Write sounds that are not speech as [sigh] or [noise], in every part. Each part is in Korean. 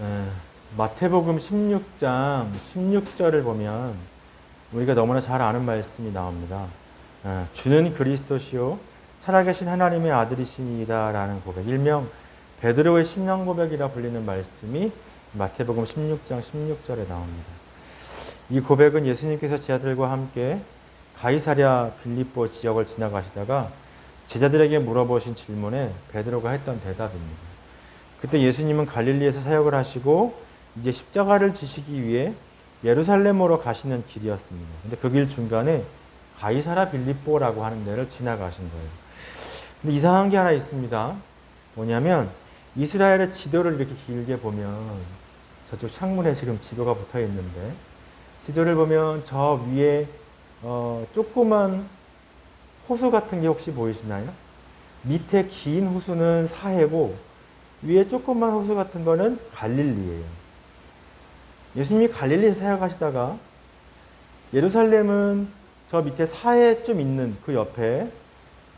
에, 마태복음 16장 16절을 보면 우리가 너무나 잘 아는 말씀이 나옵니다. 에, 주는 그리스도시요 살아계신 하나님의 아들이시니다라는 고백, 일명 베드로의 신앙 고백이라 불리는 말씀이 마태복음 16장 16절에 나옵니다. 이 고백은 예수님께서 제자들과 함께 가이사랴 빌립보 지역을 지나가시다가 제자들에게 물어보신 질문에 베드로가 했던 대답입니다. 그때 예수님은 갈릴리에서 사역을 하시고 이제 십자가를 지시기 위해 예루살렘으로 가시는 길이었습니다. 근데 그 길 중간에 가이사라 빌립보라고 하는 데를 지나가신 거예요. 근데 이상한 게 하나 있습니다. 뭐냐면 이스라엘의 지도를 이렇게 길게 보면 저쪽 창문에 지금 지도가 붙어 있는데 지도를 보면 저 위에 어, 조그만 호수 같은 게 혹시 보이시나요? 밑에 긴 호수는 사해고 위에 조그만 호수 같은 거는 갈릴리예요. 예수님이 갈릴리에 사역하시다가 예루살렘은 저 밑에 사해쯤 있는 그 옆에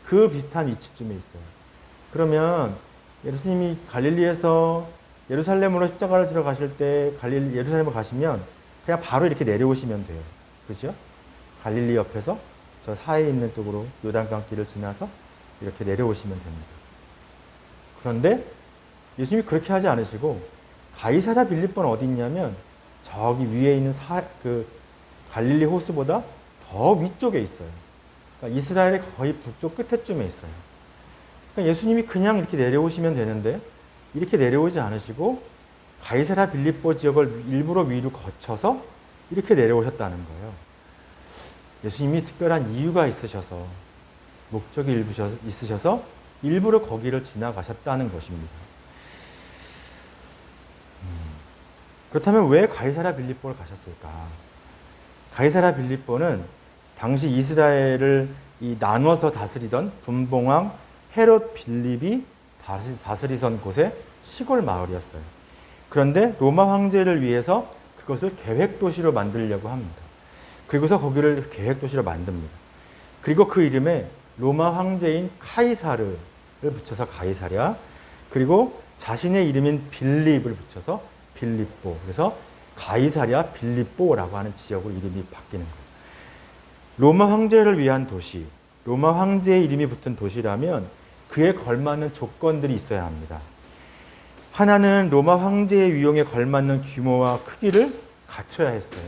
그 비슷한 위치쯤에 있어요. 그러면 예수님이 갈릴리에서 예루살렘으로 십자가를 지러 가실 때 갈릴리 예루살렘을 가시면 그냥 바로 이렇게 내려오시면 돼요. 그죠? 갈릴리 옆에서 저 사이에 있는 쪽으로 요단강 길을 지나서 이렇게 내려오시면 됩니다. 그런데 예수님이 그렇게 하지 않으시고 가이사랴 빌립보는 어디 있냐면 저기 위에 있는 사, 그 갈릴리 호수보다 더 위쪽에 있어요. 그러니까 이스라엘의 거의 북쪽 끝에쯤에 있어요. 그러니까 예수님이 그냥 이렇게 내려오시면 되는데 이렇게 내려오지 않으시고 가이사랴 빌립보 지역을 일부러 위로 거쳐서 이렇게 내려오셨다는 거예요. 예수님이 특별한 이유가 있으셔서 목적이 있으셔서 일부러 거기를 지나가셨다는 것입니다. 그렇다면 왜 가이사라 빌립보를 가셨을까? 가이사라 빌립보는 당시 이스라엘을 이 나눠서 다스리던 분봉왕 헤롯 빌립이 다스- 다스리던 곳의 시골 마을이었어요. 그런데 로마 황제를 위해서 그것을 계획 도시로 만들려고 합니다. 그리고서 거기를 계획 도시로 만듭니다. 그리고 그 이름에 로마 황제인 카이사르를 붙여서 가이사랴, 그리고 자신의 이름인 빌립을 붙여서 빌립보. 그래서 가이사랴 빌립보라고 하는 지역으로 이름이 바뀌는 거예요. 로마 황제를 위한 도시, 로마 황제의 이름이 붙은 도시라면 그에 걸맞는 조건들이 있어야 합니다. 하나는 로마 황제의 위용에 걸맞는 규모와 크기를 갖춰야 했어요.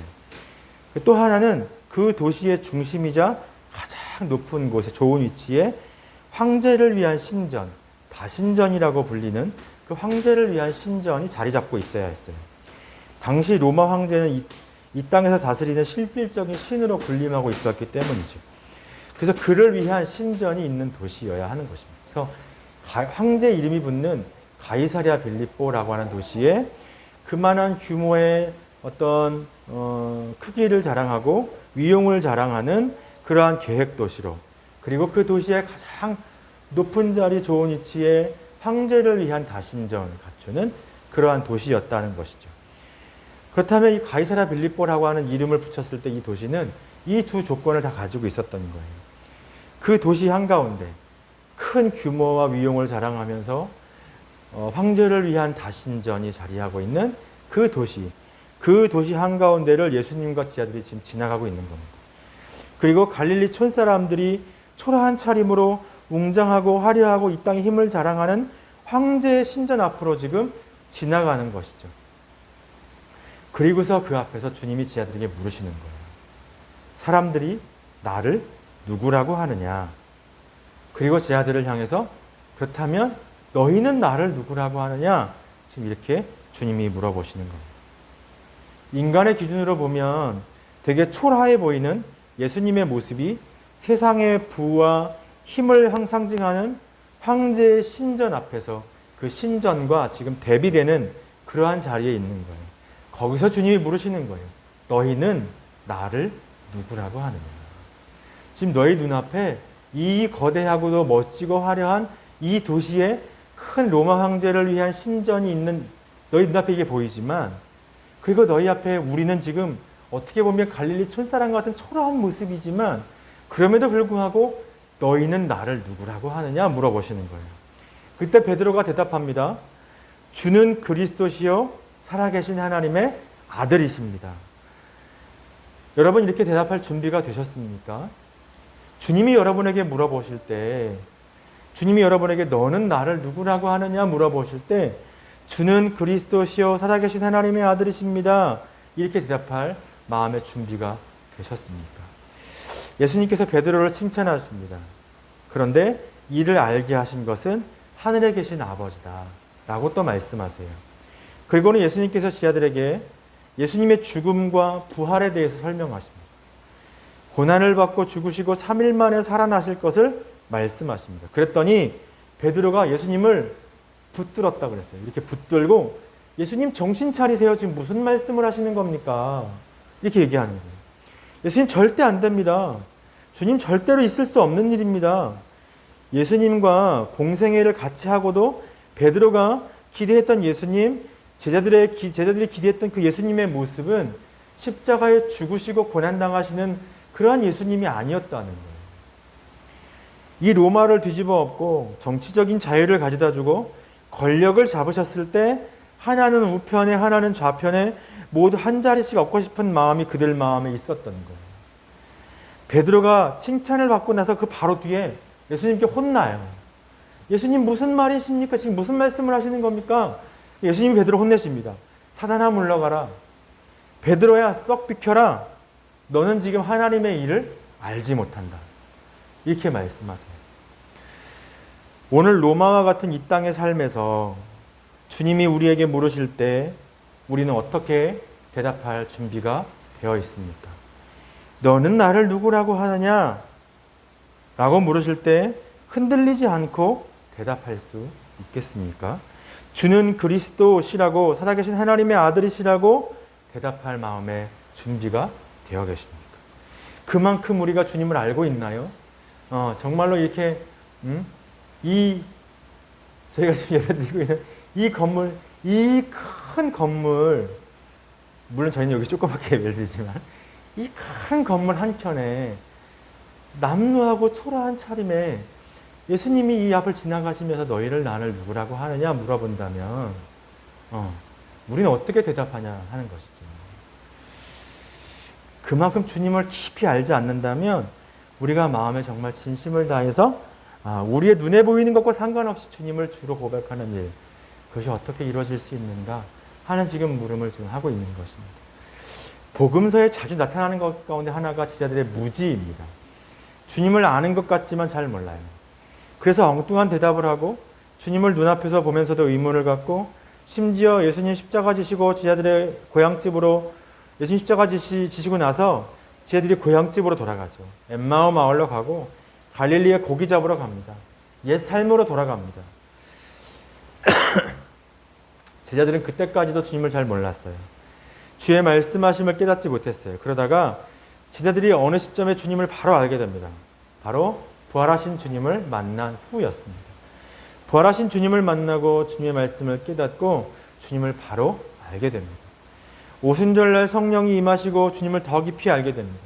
또 하나는 그 도시의 중심이자 가장 높은 곳에 좋은 위치에 황제를 위한 신전, 다신전이라고 불리는 그 황제를 위한 신전이 자리 잡고 있어야 했어요. 당시 로마 황제는 이, 이 땅에서 다스리는 실질적인 신으로 군림하고 있었기 때문이죠. 그래서 그를 위한 신전이 있는 도시여야 하는 것입니다. 그래서 가- 황제 이름이 붙는 가이사랴 빌립보라고 하는 도시에 그만한 규모의 어떤 어, 크기를 자랑하고 위용을 자랑하는 그러한 계획 도시로 그리고 그 도시의 가장 높은 자리 좋은 위치에 황제를 위한 다신전을 갖추는 그러한 도시였다는 것이죠. 그렇다면 이 가이사라 빌립보라고 하는 이름을 붙였을 때 이 도시는 이 두 조건을 다 가지고 있었던 거예요. 그 도시 한가운데 큰 규모와 위용을 자랑하면서 어, 황제를 위한 다신전이 자리하고 있는 그 도시, 그 도시 한가운데를 예수님과 지하들이 지금 지나가고 있는 겁니다. 그리고 갈릴리 촌 사람들이 초라한 차림으로 웅장하고 화려하고 이 땅의 힘을 자랑하는 황제의 신전 앞으로 지금 지나가는 것이죠. 그리고서 그 앞에서 주님이 지하들에게 물으시는 거예요. 사람들이 나를 누구라고 하느냐? 그리고 제자들을 향해서 그렇다면 너희는 나를 누구라고 하느냐? 지금 이렇게 주님이 물어보시는 겁니다. 인간의 기준으로 보면 되게 초라해 보이는 예수님의 모습이 세상의 부와 힘을 항- 상징하는 황제의 신전 앞에서 그 신전과 지금 대비되는 그러한 자리에 있는 거예요. 거기서 주님이 물으시는 거예요. 너희는 나를 누구라고 하느냐? 지금 너희 눈앞에 이 거대하고도 멋지고 화려한 이 도시에 큰 로마 황제를 위한 신전이 있는 너희 눈앞에 이게 보이지만 그리고 너희 앞에 우리는 지금 어떻게 보면 갈릴리 촌사람 같은 초라한 모습이지만 그럼에도 불구하고 너희는 나를 누구라고 하느냐 물어보시는 거예요. 그때 베드로가 대답합니다. 주는 그리스도시요 살아계신 하나님의 아들이십니다. 여러분 이렇게 대답할 준비가 되셨습니까? 주님이 여러분에게 물어보실 때 주님이 여러분에게 너는 나를 누구라고 하느냐 물어보실 때 주는 그리스도시요 살아계신 하나님의 아들이십니다. 이렇게 대답할 마음의 준비가 되셨습니까? 예수님께서 베드로를 칭찬하십니다. 그런데 이를 알게 하신 것은 하늘에 계신 아버지다. 라고 또 말씀하세요. 그리고는 예수님께서 지하들에게 예수님의 죽음과 부활에 대해서 설명하십니다. 고난을 받고 죽으시고 3일 만에 살아나실 것을 말씀하십니다. 그랬더니 베드로가 예수님을 붙들었다 그랬어요. 이렇게 붙들고 예수님 정신 차리세요. 지금 무슨 말씀을 하시는 겁니까? 이렇게 얘기하는 거예요. 예수님 절대 안 됩니다. 주님 절대로 있을 수 없는 일입니다. 예수님과 공생애를 같이 하고도 베드로가 기대했던 예수님, 제자들의 기, 제자들이 기대했던 그 예수님의 모습은 십자가에 죽으시고 고난 당하시는 그러한 예수님이 아니었다는 거예요. 이 로마를 뒤집어 엎고 정치적인 자유를 가져다 주고 권력을 잡으셨을 때 하나는 우편에 하나는 좌편에 모두 한 자리씩 얻고 싶은 마음이 그들 마음에 있었던 거예요. 베드로가 칭찬을 받고 나서 그 바로 뒤에 예수님께 혼나요. 예수님 무슨 말이십니까? 지금 무슨 말씀을 하시는 겁니까? 예수님이 베드로 혼내십니다. 사단아 물러가라. 베드로야 썩 비켜라. 너는 지금 하나님의 일을 알지 못한다. 이렇게 말씀하세요. 오늘 로마와 같은 이 땅의 삶에서 주님이 우리에게 물으실 때 우리는 어떻게 대답할 준비가 되어 있습니까? 너는 나를 누구라고 하느냐? 라고 물으실 때 흔들리지 않고 대답할 수 있겠습니까? 주는 그리스도시라고 살아계신 하나님의 아들이시라고 대답할 마음의 준비가 되어 계십니까? 그만큼 우리가 주님을 알고 있나요? 어, 정말로 이렇게 음? 이 저희가 지금 예배드리고 있는 이 건물, 이 큰 건물, 물론 저희는 여기 조그맣게 예배를 드리지만 이 큰 건물 한 켠에 남루하고 초라한 차림에 예수님이 이 앞을 지나가시면서 너희를 나를 누구라고 하느냐 물어본다면 어, 우리는 어떻게 대답하냐 하는 것이죠. 그만큼 주님을 깊이 알지 않는다면 우리가 마음에 정말 진심을 다해서 아, 우리의 눈에 보이는 것과 상관없이 주님을 주로 고백하는 일 그것이 어떻게 이루어질 수 있는가 하는 지금 물음을 지금 하고 있는 것입니다. 복음서에 자주 나타나는 것 가운데 하나가 제자들의 무지입니다. 주님을 아는 것 같지만 잘 몰라요. 그래서 엉뚱한 대답을 하고 주님을 눈앞에서 보면서도 의문을 갖고 심지어 예수님 십자가 지시고 제자들의 고향집으로 예수님 십자가 지시, 지시고 나서 제자들이 고향집으로 돌아가죠. 엠마오 마을로 가고 갈릴리에 고기 잡으러 갑니다. 옛 삶으로 돌아갑니다. [coughs] 제자들은 그때까지도 주님을 잘 몰랐어요. 주의 말씀하심을 깨닫지 못했어요. 그러다가 제자들이 어느 시점에 주님을 바로 알게 됩니다. 바로 부활하신 주님을 만난 후였습니다. 부활하신 주님을 만나고 주님의 말씀을 깨닫고 주님을 바로 알게 됩니다. 오순절날 성령이 임하시고 주님을 더 깊이 알게 됩니다.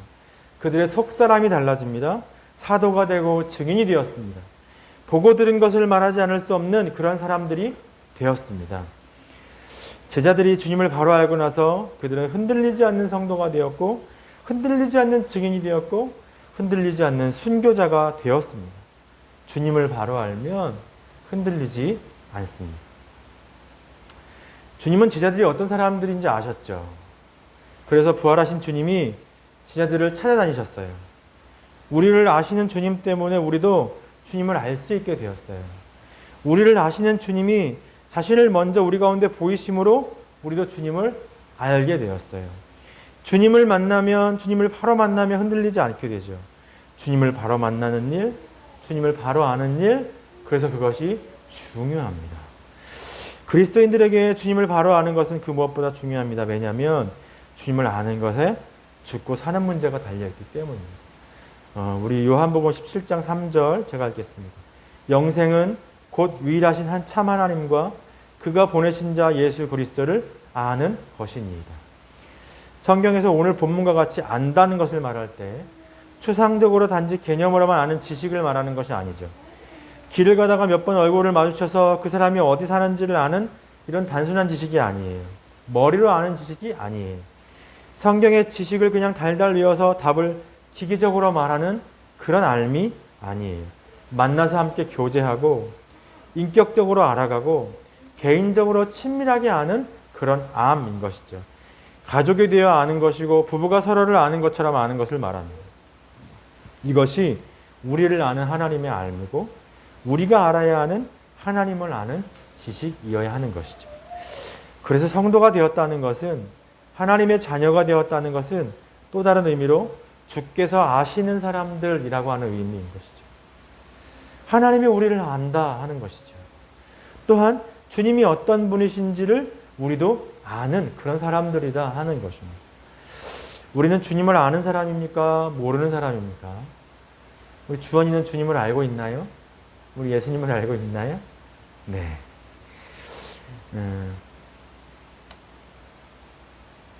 그들의 속사람이 달라집니다. 사도가 되고 증인이 되었습니다. 보고 들은 것을 말하지 않을 수 없는 그런 사람들이 되었습니다. 제자들이 주님을 바로 알고 나서 그들은 흔들리지 않는 성도가 되었고 흔들리지 않는 증인이 되었고 흔들리지 않는 순교자가 되었습니다. 주님을 바로 알면 흔들리지 않습니다. 주님은 제자들이 어떤 사람들인지 아셨죠. 그래서 부활하신 주님이 제자들을 찾아다니셨어요. 우리를 아시는 주님 때문에 우리도 주님을 알 수 있게 되었어요. 우리를 아시는 주님이 자신을 먼저 우리 가운데 보이심으로 우리도 주님을 알게 되었어요. 주님을 만나면 주님을 바로 만나면 흔들리지 않게 되죠. 주님을 바로 만나는 일, 주님을 바로 아는 일, 그래서 그것이 중요합니다. 그리스도인들에게 주님을 바로 아는 것은 그 무엇보다 중요합니다. 왜냐하면 주님을 아는 것에 죽고 사는 문제가 달려있기 때문입니다. 어, 우리 요한복음 17장 3절 제가 읽겠습니다. 영생은 곧 유일하신 한 참 하나님과 그가 보내신 자 예수 그리스도를 아는 것이니이다. 성경에서 오늘 본문과 같이 안다는 것을 말할 때 추상적으로 단지 개념으로만 아는 지식을 말하는 것이 아니죠. 길을 가다가 몇 번 얼굴을 마주쳐서 그 사람이 어디 사는지를 아는 이런 단순한 지식이 아니에요. 머리로 아는 지식이 아니에요. 성경의 지식을 그냥 달달 외워서 답을 기계적으로 말하는 그런 알미 아니에요. 만나서 함께 교제하고 인격적으로 알아가고 개인적으로 친밀하게 아는 그런 암인 것이죠. 가족이 되어 아는 것이고 부부가 서로를 아는 것처럼 아는 것을 말합니다. 이것이 우리를 아는 하나님의 알미고 우리가 알아야 하는 하나님을 아는 지식이어야 하는 것이죠. 그래서 성도가 되었다는 것은 하나님의 자녀가 되었다는 것은 또 다른 의미로 주께서 아시는 사람들이라고 하는 의미인 것이죠. 하나님이 우리를 안다 하는 것이죠. 또한 주님이 어떤 분이신지를 우리도 아는 그런 사람들이다 하는 것입니다. 우리는 주님을 아는 사람입니까? 모르는 사람입니까? 우리 주원이는 주님을 알고 있나요? 우리 예수님을 알고 있나요? 네. 음,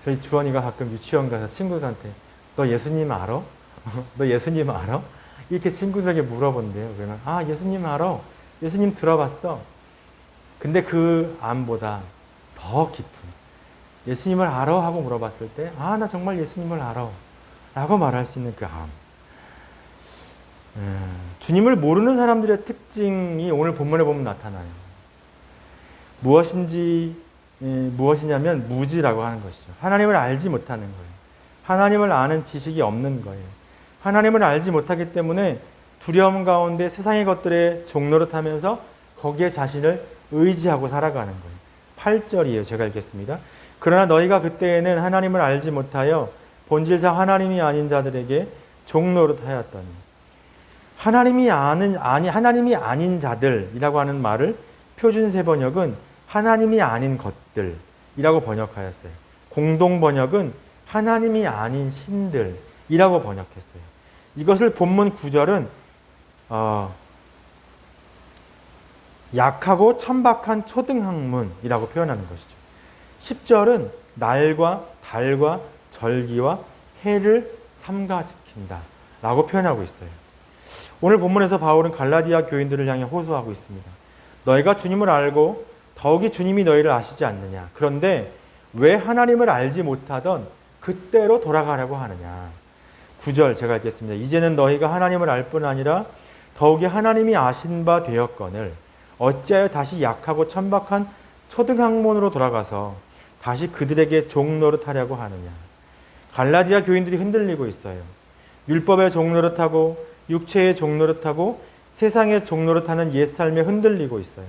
저희 주원이가 가끔 유치원 가서 친구들한테 너 예수님 알아? [laughs] 너 예수님 알아? 이렇게 친구들에게 물어본대요. 그러면 아 예수님 알아? 예수님 들어봤어. 근데 그 암보다 더 깊은 예수님을 알아? 하고 물어봤을 때 아 나 정말 예수님을 알아. 라고 말할 수 있는 그 암. 음, 주님을 모르는 사람들의 특징이 오늘 본문에 보면 나타나요. 무엇인지 예, 무엇이냐면 무지라고 하는 것이죠. 하나님을 알지 못하는 거예요. 하나님을 아는 지식이 없는 거예요. 하나님을 알지 못하기 때문에 두려움 가운데 세상의 것들에 종노릇하면서 거기에 자신을 의지하고 살아가는 거예요. 8절이에요. 제가 읽겠습니다. 그러나 너희가 그때에는 하나님을 알지 못하여 본질상 하나님이 아닌 자들에게 종노릇 하였더니 하나님이 아는 아니 하나님이 아닌 자들이라고 하는 말을 표준 세 번역은 하나님이 아닌 것들이라고 번역하였어요. 공동 번역은 하나님이 아닌 신들이라고 번역했어요. 이것을 본문 9절은 어, 약하고 천박한 초등학문이라고 표현하는 것이죠. 10절은 날과 달과 절기와 해를 삼가지킨다 라고 표현하고 있어요. 오늘 본문에서 바울은 갈라디아 교인들을 향해 호소하고 있습니다. 너희가 주님을 알고 더욱이 주님이 너희를 아시지 않느냐. 그런데 왜 하나님을 알지 못하던 그때로 돌아가려고 하느냐. 9절 제가 읽겠습니다. 이제는 너희가 하나님을 알 뿐 아니라 더욱이 하나님이 아신 바 되었거늘 어찌하여 다시 약하고 천박한 초등학문으로 돌아가서 다시 그들에게 종노릇하려고 하느냐. 갈라디아 교인들이 흔들리고 있어요. 율법의 종노릇하고 육체의 종노릇하고 세상의 종노릇하는 옛 삶에 흔들리고 있어요.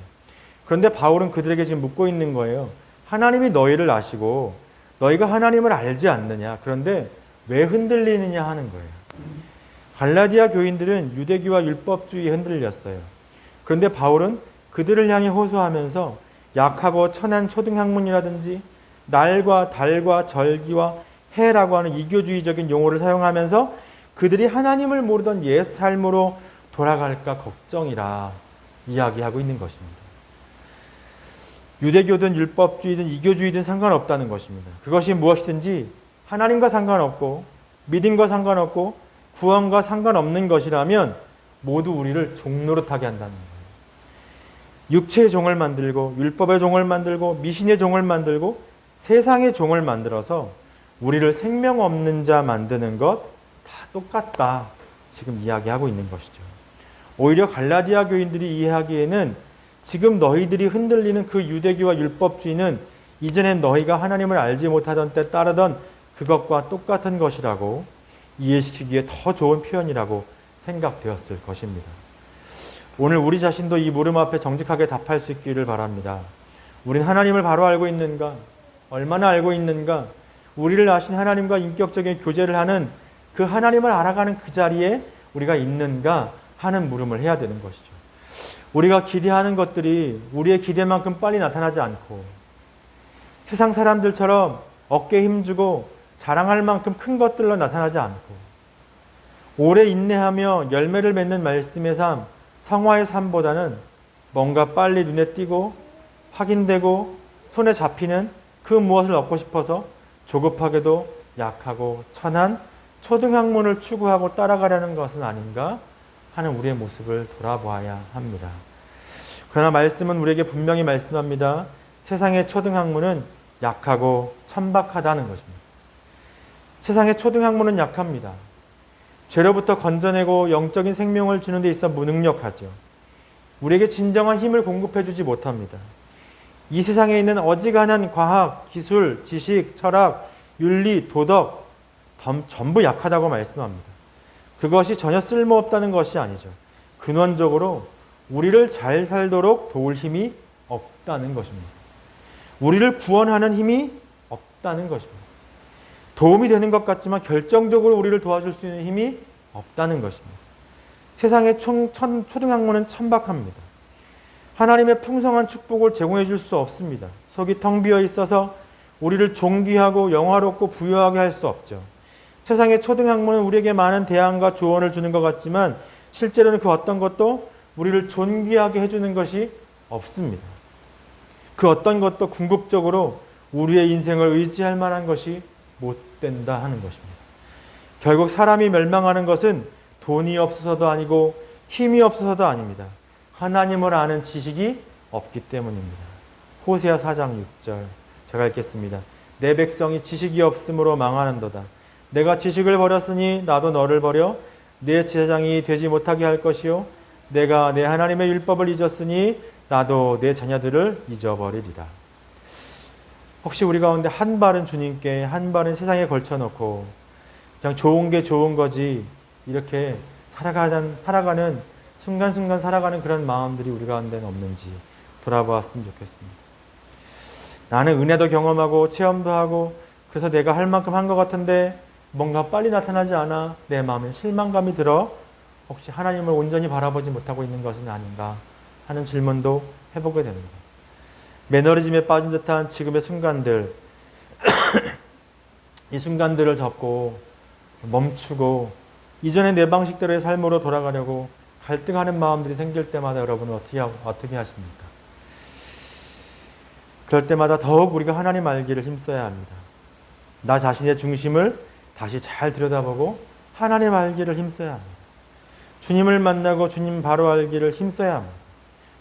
그런데 바울은 그들에게 지금 묻고 있는 거예요. 하나님이 너희를 아시고 너희가 하나님을 알지 않느냐. 그런데 왜 흔들리느냐 하는 거예요. 갈라디아 교인들은 유대교와 율법주의에 흔들렸어요. 그런데 바울은 그들을 향해 호소하면서 약하고 천한 초등학문이라든지 날과 달과 절기와 해라고 하는 이교주의적인 용어를 사용하면서 그들이 하나님을 모르던 옛 삶으로 돌아갈까 걱정이라 이야기하고 있는 것입니다. 유대교든 율법주의든 이교주의든 상관없다는 것입니다. 그것이 무엇이든지 하나님과 상관없고 믿음과 상관없고 구원과 상관없는 것이라면 모두 우리를 종노릇하게 한다는 거예요. 육체의 종을 만들고 율법의 종을 만들고 미신의 종을 만들고 세상의 종을 만들어서 우리를 생명 없는 자 만드는 것 다 똑같다. 지금 이야기하고 있는 것이죠. 오히려 갈라디아 교인들이 이해하기에는 지금 너희들이 흔들리는 그 유대교와 율법주의는 이전엔 너희가 하나님을 알지 못하던 때 따르던 그것과 똑같은 것이라고 이해시키기에 더 좋은 표현이라고 생각되었을 것입니다. 오늘 우리 자신도 이 물음 앞에 정직하게 답할 수 있기를 바랍니다. 우린 하나님을 바로 알고 있는가? 얼마나 알고 있는가? 우리를 아신 하나님과 인격적인 교제를 하는 그 하나님을 알아가는 그 자리에 우리가 있는가 하는 물음을 해야 되는 것이죠. 우리가 기대하는 것들이 우리의 기대만큼 빨리 나타나지 않고 세상 사람들처럼 어깨 힘주고 자랑할 만큼 큰 것들로 나타나지 않고 오래 인내하며 열매를 맺는 말씀의 삶, 성화의 삶보다는 뭔가 빨리 눈에 띄고 확인되고 손에 잡히는 그 무엇을 얻고 싶어서 조급하게도 약하고 천한 초등학문을 추구하고 따라가려는 것은 아닌가 하는 우리의 모습을 돌아보아야 합니다. 그러나 말씀은 우리에게 분명히 말씀합니다. 세상의 초등학문은 약하고 천박하다는 것입니다. 세상의 초등학문은 약합니다. 죄로부터 건져내고 영적인 생명을 주는 데 있어 무능력하죠. 우리에게 진정한 힘을 공급해 주지 못합니다. 이 세상에 있는 어지간한 과학, 기술, 지식, 철학, 윤리, 도덕 덤- 전부 약하다고 말씀합니다. 그것이 전혀 쓸모없다는 것이 아니죠. 근원적으로 우리를 잘 살도록 도울 힘이 없다는 것입니다. 우리를 구원하는 힘이 없다는 것입니다. 도움이 되는 것 같지만 결정적으로 우리를 도와줄 수 있는 힘이 없다는 것입니다. 세상의 총, 천, 초등학문은 천박합니다. 하나님의 풍성한 축복을 제공해 줄 수 없습니다. 속이 텅 비어 있어서 우리를 존귀하고 영화롭고 부유하게 할 수 없죠. 세상의 초등학문은 우리에게 많은 대안과 조언을 주는 것 같지만 실제로는 그 어떤 것도 우리를 존귀하게 해주는 것이 없습니다. 그 어떤 것도 궁극적으로 우리의 인생을 의지할 만한 것이 못 된다 하는 것입니다. 결국 사람이 멸망하는 것은 돈이 없어서도 아니고 힘이 없어서도 아닙니다. 하나님을 아는 지식이 없기 때문입니다. 호세아 4장 6절 제가 읽겠습니다. 내 백성이 지식이 없으므로 망하는도다. 내가 지식을 버렸으니 나도 너를 버려 내 제사장이 되지 못하게 할 것이요 내가 내 하나님의 율법을 잊었으니 나도 내 자녀들을 잊어버리리라. 혹시 우리 가운데 한 발은 주님께 한 발은 세상에 걸쳐놓고 그냥 좋은 게 좋은 거지 이렇게 살아가는 살아가는 순간순간 살아가는 그런 마음들이 우리 가운데는 없는지 돌아보았으면 좋겠습니다. 나는 은혜도 경험하고 체험도 하고 그래서 내가 할 만큼 한 것 같은데 뭔가 빨리 나타나지 않아 내 마음에 실망감이 들어 혹시 하나님을 온전히 바라보지 못하고 있는 것은 아닌가 하는 질문도 해보게 됩니다. 매너리즘에 빠진 듯한 지금의 순간들 [clears throat] 이 순간들을 접고 멈추고 이전의 내 방식대로의 삶으로 돌아가려고 갈등하는 마음들이 생길 때마다 여러분은 어떻게, 하- 어떻게 하십니까? 그럴 때마다 더욱 우리가 하나님 알기를 힘써야 합니다. 나 자신의 중심을 다시 잘 들여다보고 하나님 알기를 힘써야 합니다. 주님을 만나고 주님 바로 알기를 힘써야 합니다.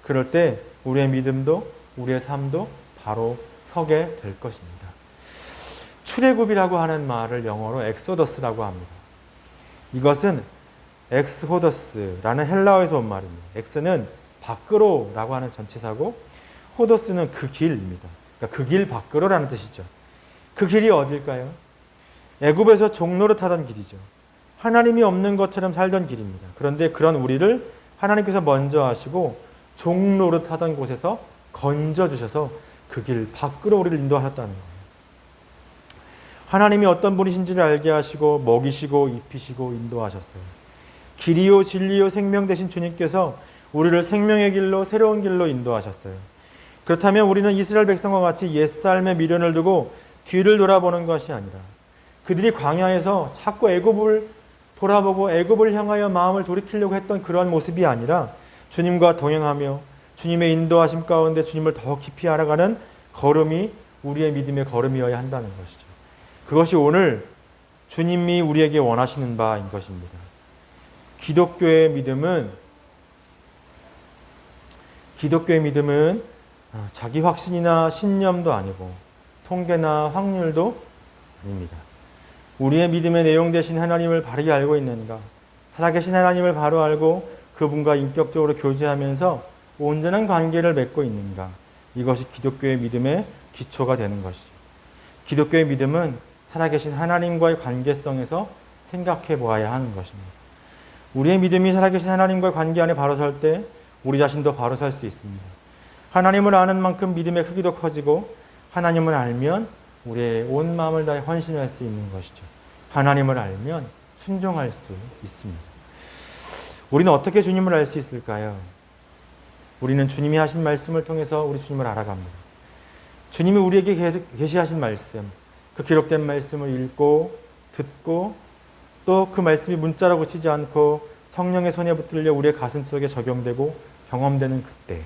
그럴 때 우리의 믿음도 우리의 삶도 바로 서게 될 것입니다. 출애굽이라고 하는 말을 영어로 엑소더스라고 합니다. 이것은 엑스호더스라는 헬라어에서 온 말입니다. 엑스는 밖으로라고 하는 전치사고 호더스는 그 길입니다. 그러니까 그 길 밖으로라는 뜻이죠. 그 길이 어딜까요? 애굽에서 종로를 타던 길이죠. 하나님이 없는 것처럼 살던 길입니다. 그런데 그런 우리를 하나님께서 먼저 하시고 종로를 타던 곳에서 건져 주셔서 그 길 밖으로 우리를 인도하셨다는 거예요. 하나님이 어떤 분이신지를 알게 하시고 먹이시고 입히시고 인도하셨어요. 길이요 진리요 생명 되신 주님께서 우리를 생명의 길로 새로운 길로 인도하셨어요. 그렇다면 우리는 이스라엘 백성과 같이 옛삶의 미련을 두고 뒤를 돌아보는 것이 아니라 그들이 광야에서 자꾸 애굽을 돌아보고 애굽을 향하여 마음을 돌이키려고 했던 그러한 모습이 아니라 주님과 동행하며 주님의 인도하심 가운데 주님을 더 깊이 알아가는 걸음이 우리의 믿음의 걸음이어야 한다는 것이죠. 그것이 오늘 주님이 우리에게 원하시는 바인 것입니다. 기독교의 믿음은 기독교의 믿음은 어, 자기 확신이나 신념도 아니고 통계나 확률도 아닙니다. 우리의 믿음의 내용 대신 하나님을 바르게 알고 있는가? 살아계신 하나님을 바로 알고 그분과 인격적으로 교제하면서 온전한 관계를 맺고 있는가? 이것이 기독교의 믿음의 기초가 되는 것이죠. 기독교의 믿음은 살아계신 하나님과의 관계성에서 생각해 보아야 하는 것입니다. 우리의 믿음이 살아계신 하나님과의 관계 안에 바로 설 때 우리 자신도 바로 설 수 있습니다. 하나님을 아는 만큼 믿음의 크기도 커지고 하나님을 알면 우리의 온 마음을 다해 헌신할 수 있는 것이죠. 하나님을 알면 순종할 수 있습니다. 우리는 어떻게 주님을 알 수 있을까요? 우리는 주님이 하신 말씀을 통해서 우리 주님을 알아갑니다. 주님이 우리에게 계- 계시하신 말씀, 그 기록된 말씀을 읽고 듣고 또 그 말씀이 문자로 그치지 않고 성령의 손에 붙들려 우리의 가슴 속에 적용되고 경험되는 그때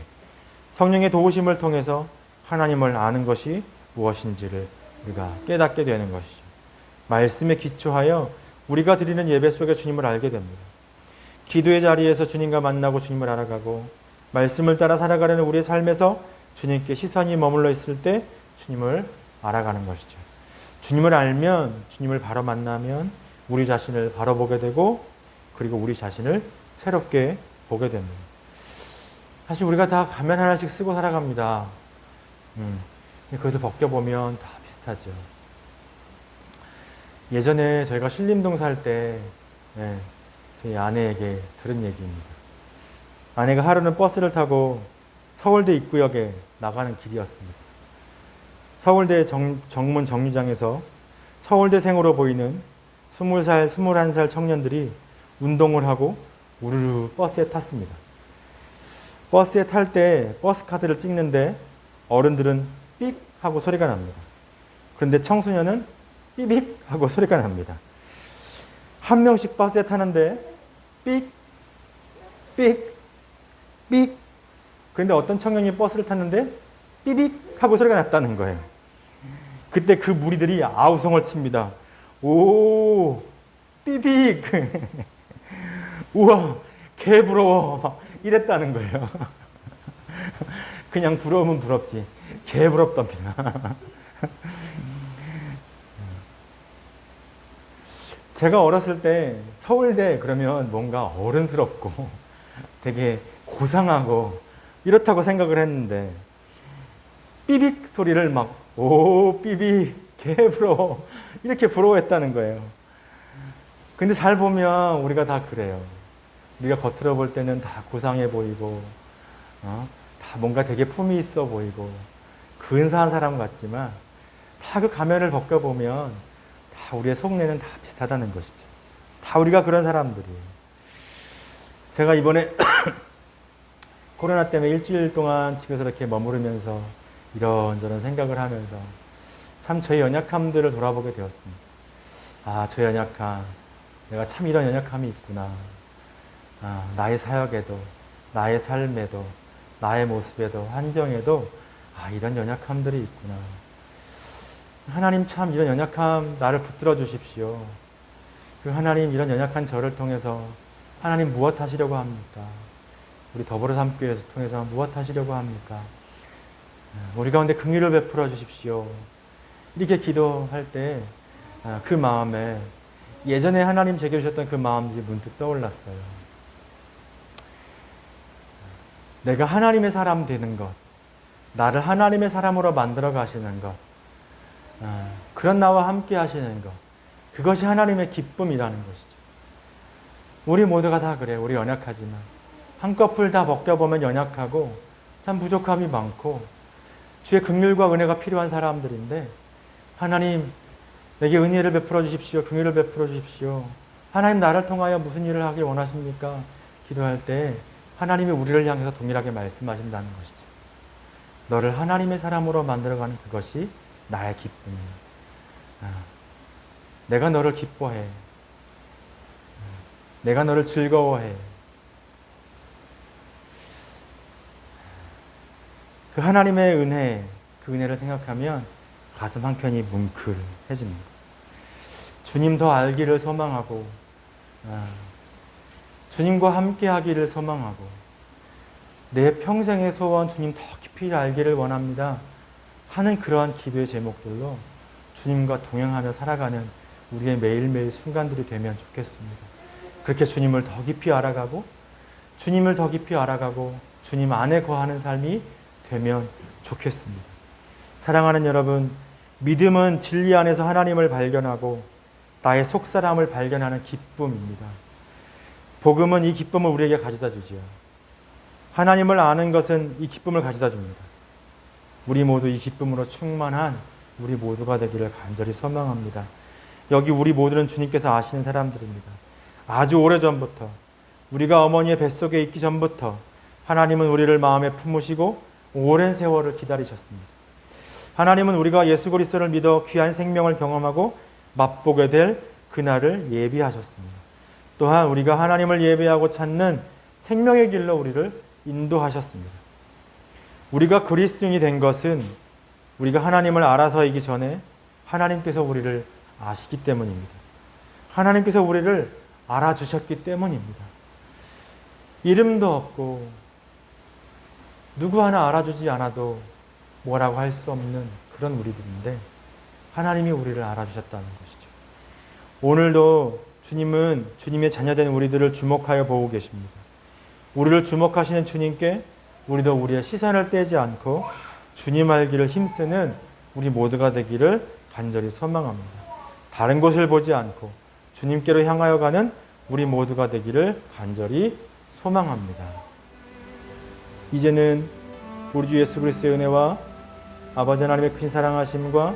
성령의 도우심을 통해서 하나님을 아는 것이 무엇인지를 우리가 깨닫게 되는 것이죠. 말씀에 기초하여 우리가 드리는 예배 속에 주님을 알게 됩니다. 기도의 자리에서 주님과 만나고 주님을 알아가고 말씀을 따라 살아가려는 우리의 삶에서 주님께 시선이 머물러 있을 때 주님을 알아가는 것이죠. 주님을 알면 주님을 바로 만나면 우리 자신을 바로 보게 되고 그리고 우리 자신을 새롭게 보게 됩니다. 사실 우리가 다 가면 하나씩 쓰고 살아갑니다. 음, 그것을 벗겨보면 다 비슷하죠. 예전에 저희가 신림동 살 때, 예, 저희 아내에게 들은 얘기입니다. 아내가 하루는 버스를 타고 서울대 입구역에 나가는 길이었습니다. 서울대 정, 정문 정류장에서 서울대생으로 보이는 20살, 21살 청년들이 운동을 하고 우르르 버스에 탔습니다. 버스에 탈 때 버스 카드를 찍는데 어른들은 삑 하고 소리가 납니다. 그런데 청소년은 삐빅 하고 소리가 납니다. 한 명씩 버스에 타는데 삑, 삑, 삑. 그런데 어떤 청년이 버스를 탔는데 삐빅 하고 소리가 났다는 거예요. 그때 그 무리들이 아우성을 칩니다. 오, 삐빅. [laughs] 우와, 개 부러워. 막 이랬다는 거예요. [laughs] 그냥 부러우면 부럽지. 개 부럽답니다. [laughs] 제가 어렸을 때 서울대 그러면 뭔가 어른스럽고 되게 고상하고 이렇다고 생각을 했는데 삐빅 소리를 막 오 삐빅 개 부러워 이렇게 부러워했다는 거예요. 근데 잘 보면 우리가 다 그래요. 우리가 겉으로 볼 때는 다 고상해 보이고 어? 다 뭔가 되게 품이 있어 보이고 근사한 사람 같지만 다 그 가면을 벗겨보면 다 우리의 속내는 다 비슷하다는 것이죠. 다 우리가 그런 사람들이에요. 제가 이번에 코로나 때문에 일주일 동안 집에서 이렇게 머무르면서 이런저런 생각을 하면서 참 저의 연약함들을 돌아보게 되었습니다. 아, 저 연약함. 내가 참 이런 연약함이 있구나. 아, 나의 사역에도, 나의 삶에도, 나의 모습에도, 환경에도, 아, 이런 연약함들이 있구나. 하나님 참 이런 연약함 나를 붙들어 주십시오. 그 하나님 이런 연약한 저를 통해서 하나님 무엇 하시려고 합니까? 우리 더불어 삶교회에서 통해서 무엇 하시려고 합니까? 우리 가운데 긍휼을 베풀어 주십시오. 이렇게 기도할 때 그 마음에 예전에 하나님 제게 주셨던 그 마음이 문득 떠올랐어요. 내가 하나님의 사람 되는 것, 나를 하나님의 사람으로 만들어 가시는 것, 아, 그런 나와 함께 하시는 것, 그것이 하나님의 기쁨이라는 것이죠. 우리 모두가 다 그래요. 우리 연약하지만 한꺼풀 다 벗겨보면 연약하고 참 부족함이 많고 주의 긍휼과 은혜가 필요한 사람들인데 하나님 내게 은혜를 베풀어 주십시오. 긍휼을 베풀어 주십시오. 하나님 나를 통하여 무슨 일을 하길 원하십니까? 기도할 때 하나님이 우리를 향해서 동일하게 말씀하신다는 것이죠. 너를 하나님의 사람으로 만들어가는 그것이 나의 기쁨이야. 아, 내가 너를 기뻐해. 아, 내가 너를 즐거워해. 그 하나님의 은혜, 그 은혜를 생각하면 가슴 한켠이 뭉클해집니다. 주님 더 알기를 소망하고, 아, 주님과 함께 하기를 소망하고, 내 평생의 소원 주님 더 깊이 알기를 원합니다. 하는 그러한 기도의 제목들로 주님과 동행하며 살아가는 우리의 매일매일 순간들이 되면 좋겠습니다. 그렇게 주님을 더 깊이 알아가고, 주님을 더 깊이 알아가고, 주님 안에 거하는 삶이 되면 좋겠습니다. 사랑하는 여러분, 믿음은 진리 안에서 하나님을 발견하고 나의 속사람을 발견하는 기쁨입니다. 복음은 이 기쁨을 우리에게 가져다 주지요. 하나님을 아는 것은 이 기쁨을 가져다 줍니다. 우리 모두 이 기쁨으로 충만한 우리 모두가 되기를 간절히 소망합니다. 여기 우리 모두는 주님께서 아시는 사람들입니다. 아주 오래 전부터 우리가 어머니의 뱃속에 있기 전부터 하나님은 우리를 마음에 품으시고 오랜 세월을 기다리셨습니다. 하나님은 우리가 예수 그리스도를 믿어 귀한 생명을 경험하고 맛보게 될 그날을 예비하셨습니다. 또한 우리가 하나님을 예배하고 찾는 생명의 길로 우리를 인도하셨습니다. 우리가 그리스도인이 된 것은 우리가 하나님을 알아서이기 전에 하나님께서 우리를 아시기 때문입니다. 하나님께서 우리를 알아주셨기 때문입니다. 이름도 없고 누구 하나 알아주지 않아도 뭐라고 할 수 없는 그런 우리들인데 하나님이 우리를 알아주셨다는 것이죠. 오늘도 주님은 주님의 자녀된 우리들을 주목하여 보고 계십니다. 우리를 주목하시는 주님께 우리도 우리의 시선을 떼지 않고 주님 알기를 힘쓰는 우리 모두가 되기를 간절히 소망합니다. 다른 곳을 보지 않고 주님께로 향하여 가는 우리 모두가 되기를 간절히 소망합니다. 이제는 우리 주 예수 그리스도의 은혜와 아버지 하나님의 큰 사랑하심과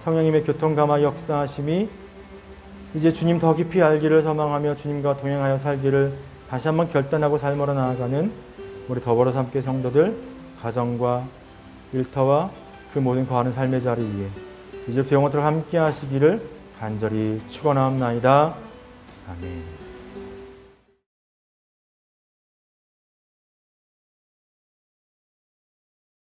성령님의 교통 감화 역사하심이 이제 주님 더 깊이 알기를 소망하며 주님과 동행하여 살기를 다시 한번 결단하고 삶으로 나아가는 우리 더불어서 함께 성도들 가정과 일터와 그 모든 거하는 삶의 자리 위에 이제부터 영원토록 함께 하시기를 간절히 축원하옵나이다. 아멘.